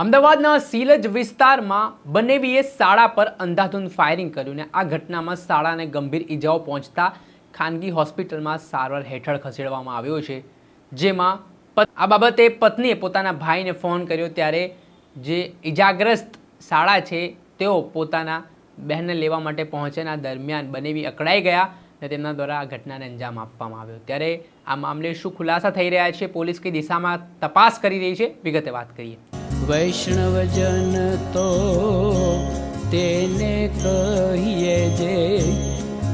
અમદાવાદના સીલજ વિસ્તારમાં બનેવીએ શાળા પર અંધાધૂંધ ફાયરિંગ કર્યું ને આ ઘટનામાં શાળાને ગંભીર ઈજાઓ પહોંચતા ખાનગી હોસ્પિટલમાં સારવાર હેઠળ ખસેડવામાં આવ્યો છે. જેમાં આ બાબતે પત્નીએ પોતાના ભાઈને ફોન કર્યો ત્યારે જે ઈજાગ્રસ્ત શાળા છે, તેઓ પોતાના બહેનને લેવા માટે પહોંચેના દરમિયાન બનેવી અકળાઈ ગયા અને તેમના દ્વારા આ ઘટનાને અંજામ આપવામાં આવ્યો. ત્યારે આ મામલે શું ખુલાસા થઈ રહ્યા છે, પોલીસ કઈ દિશામાં તપાસ કરી રહી છે? વિગતે વાત કરીએ. વૈષ્ણવજન તો તેને કહીએ જે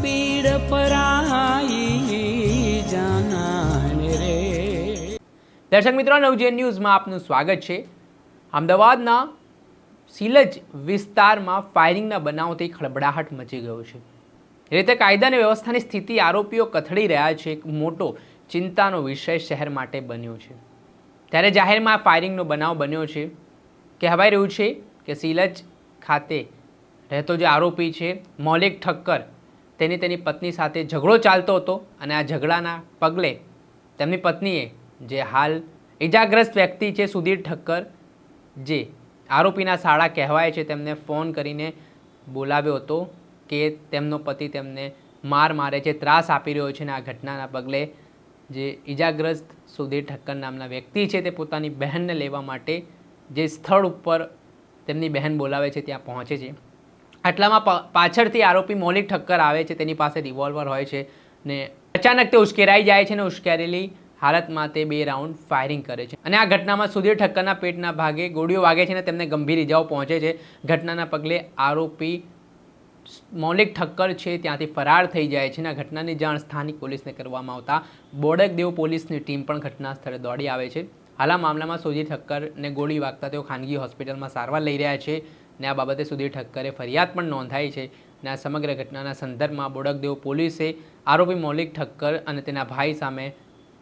પીડ પરાઈ જાનાને રે. દર્શક મિત્રો નવજેન ન્યૂઝમાં આપનું સ્વાગત છે. અમદાવાદના સિલજ વિસ્તારમાં ફાયરિંગના બનાવથી ખળબડાહટ મચી ગયો છે. એ રીતે કાયદા અને વ્યવસ્થાની સ્થિતિ, આરોપીઓ કથળી રહ્યા છે. એક મોટો ચિંતાનો વિષય શહેર માટે બન્યો છે. ત્યારે જાહેરમાં ફાયરિંગનો બનાવ બન્યો છે. કહેવાય રહ્યું છે કે સિલજ ખાતે રહેતો જે આરોપી છે, મૌલિક ઠક્કર, તેની તેની પત્ની સાથે ઝઘડો ચાલતો હતો અને આ ઝઘડાના પગલે તેમની પત્નીએ જે હાલ ઇજાગ્રસ્ત વ્યક્તિ છે, સુધીર ઠક્કર, જે આરોપીના શાળા કહેવાય છે, તેમને ફોન કરીને બોલાવ્યો હતો કે તેમનો પતિ તેમને માર મારે છે ત્રાસ આપી રહ્યો છે અને આ ઘટનાના પગલે જે ઇજાગ્રસ્ત સુધીર ઠક્કર નામના વ્યક્તિ છે, તે પોતાની બહેનને લેવા માટે જે સ્થળ ઉપર તેમની બહેન બોલાવે છે, ત્યાં પહોંચે છે. આટલામાં પાછળથી આરોપી મૌલિક ઠક્કર આવે છે, તેની પાસે રિવોલ્વર હોય છે ને અચાનક તે ઉશ્કેરાઈ જાય છે ને ઉશ્કેરેલી હાલતમાં તે બે રાઉન્ડ ફાયરિંગ કરે છે. અને આ ઘટનામાં સુધીર ઠક્કરના પેટના ભાગે ગોળીઓ વાગે છે અને તેમને ગંભીર ઇજાઓ પહોંચે છે. ઘટનાના પગલે આરોપી મૌલિક ઠક્કર છે, ત્યાંથી ફરાર થઈ જાય છે અને આ ઘટનાની જાણ સ્થાનિક પોલીસને કરવામાં આવતા બોડકદેવ પોલીસની ટીમ પણ ઘટના સ્થળે દોડી આવે છે. હાલ મામલામાં સુધીર ઠક્કરને ગોળી વાગતા તેઓ ખાનગી હોસ્પિટલમાં સારવાર લઈ રહ્યા છે ને આ બાબતે સુધીર ઠક્કરે ફરિયાદ પણ નોંધાઈ છે ને આ સમગ્ર ઘટનાના સંદર્ભમાં બોડકદેવ પોલીસે આરોપી મૌલિક ઠક્કર અને તેના ભાઈ સામે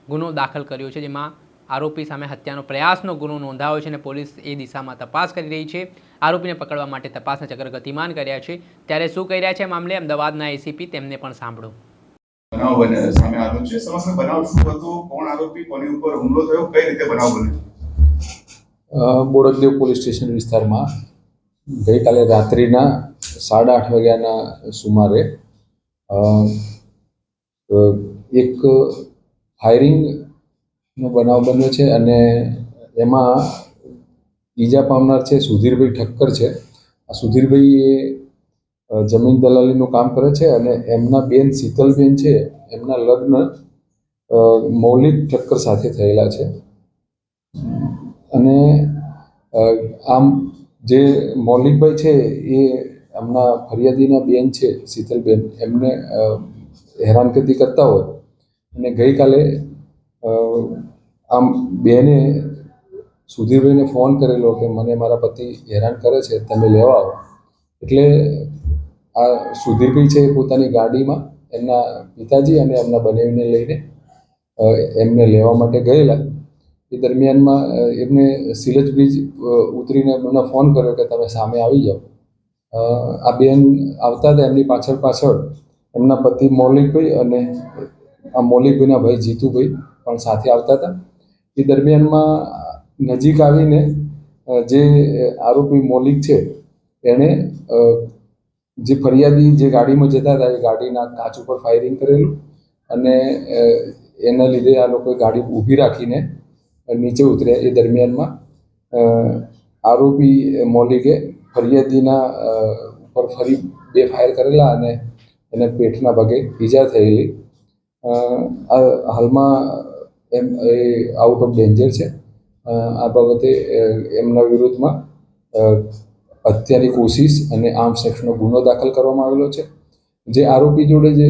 ગુનો દાખલ કર્યો છે, જેમાં આરોપી સામે હત્યાનો પ્રયાસનો ગુનો નોંધાયો છે અને પોલીસ એ દિશામાં તપાસ કરી રહી છે. આરોપીને પકડવા માટે તપાસના ચક્ર ગતિમાન કર્યા છે. ત્યારે શું કહી રહ્યા છે મામલે? અમદાવાદના એસીપી તેમને પણ સાંભળો. બનાવ બને સામે આવ્યો છે સમગ્ર બનાવ શું હતો? કોણ આરોપી? કોની ઉપર હુમલો થયો? કઈ રીતે બનાવ બન્યો બોડકદેવ પોલીસ સ્ટેશન વિસ્તારમાં ગઈકાલે રાત્રિના સાડા આઠ વાગ્યાના સુમારે એક ફાયરિંગનો બનાવ બન્યો છે અને એમાં ઈજા પામનાર છે સુધીરભાઈ ઠક્કર છે. આ સુધીરભાઈ એ અ, જમીન દલાલીનું કામ કરે છે અને એમના બેન શીતલબેન છે, એમના લગ્ન મૌલિક ઠક્કર સાથે થયેલા છે. અને આમ જે મૌલિકભાઈ છે, એ એમના ફરિયાદીના બેન છે, શીતલબેન, એમને હેરાનગતી કરતા હોય. અને ગઈકાલે આમ બેને સુધીરભાઈને ફોન કરેલો કે, મને મારા પતિ હેરાન કરે છે, તમે લેવા આવો. એટલે આ સુધીરભાઈ છે એ પોતાની ગાડીમાં, એમના પિતાજી અને એમના બનેવીને લઈને એમને લેવા માટે ગયેલા. એ દરમિયાનમાં એમને સિલજ બ્રિજ ઉતરીને એમને ફોન કર્યો કે તમે સામે આવી જાઓ. આ બેન આવતા હતા એમની પાછળ પાછળ. એમના પતિ મૌલિકભાઈ અને આ મૌલિકભાઈના ભાઈ જીતુભાઈ પણ સાથે આવતા હતા. એ દરમિયાનમાં નજીક આવીને જે આરોપી મૌલિક છે, એણે જે ફરિયાદી જે ગાડીમાં જતા હતા, એ ગાડીના કાચ ઉપર ફાયરિંગ કરેલું અને એના લીધે આ લોકોએ ગાડી ઊભી રાખીને નીચે ઉતર્યા. એ દરમિયાનમાં આરોપી મોલિકે ફરિયાદીના ઉપર ફરી બે ફાયર કરેલા અને એને પેટના ભાગે ઈજા થયેલી. હાલમાં એમ, એ આઉટ ઓફ ડેન્જર છે. આ બાબતે એમના વિરુદ્ધમાં અ, હત્યાની કોશિશ અને આમ સેક્ષનો ગુનો દાખલ કરવામાં આવેલો છે. જે આરોપી જોડે જે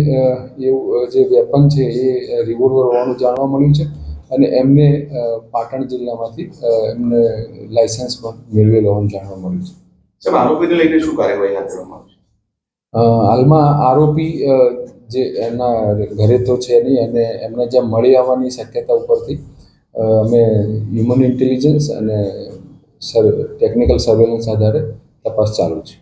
એવું જે વેપન છે એ રિવોલ્વર હોવાનું જાણવા મળ્યું છે અને એમને પાટણ જિલ્લામાંથી એમને લાયસન્સ પણ મેળવેલ હોવાનું જાણવા મળ્યું છે. આરોપીને લઈને શું કાર્યવાહી હાથ ધરવામાં હાલમાં આરોપી જે એમના ઘરે તો છે નહીં અને એમને જ્યાં મળી આવવાની શક્યતા ઉપરથી અમે હ્યુમન ઇન્ટેલિજન્સ અને સર ટેકનિકલ સર્વેલન્સ આધારે તપાસ ચાલુ છે.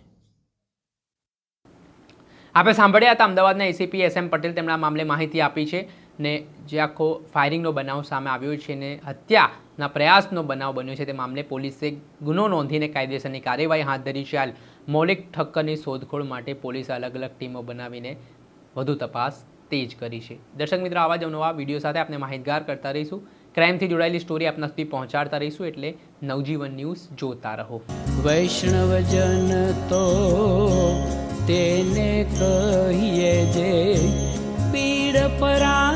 આપણે સાંભળ્યા હતા અમદાવાદના એસીપી એસ એમ પટેલ તેમણે આ મામલે માહિતી આપી છે ને જે આખો ફાયરિંગનો બનાવ સામે આવ્યો છે ને હત્યાના પ્રયાસનો બનાવ બન્યો છે તે મામલે પોલીસે ગુનો નોંધીને કાયદેસરની કાર્યવાહી હાથ ધરી છે. હાલ મૌલિક ઠક્કરની શોધખોળ માટે પોલીસે અલગ અલગ ટીમો બનાવીને વધુ તપાસ તેજ કરી છે. દર્શક મિત્રો, આવા જ નવા વીડિયો સાથે આપણે માહિતગાર કરતા રહીશું. ક્રાઇમથી જોડાયેલી સ્ટોરી આપના સુધી પહોંચાડતા રહીશું એટલે નવજીવન ન્યૂઝ જોતા રહો. વૈષ્ણવજન તો તેને કહીએ જે પીડ પરા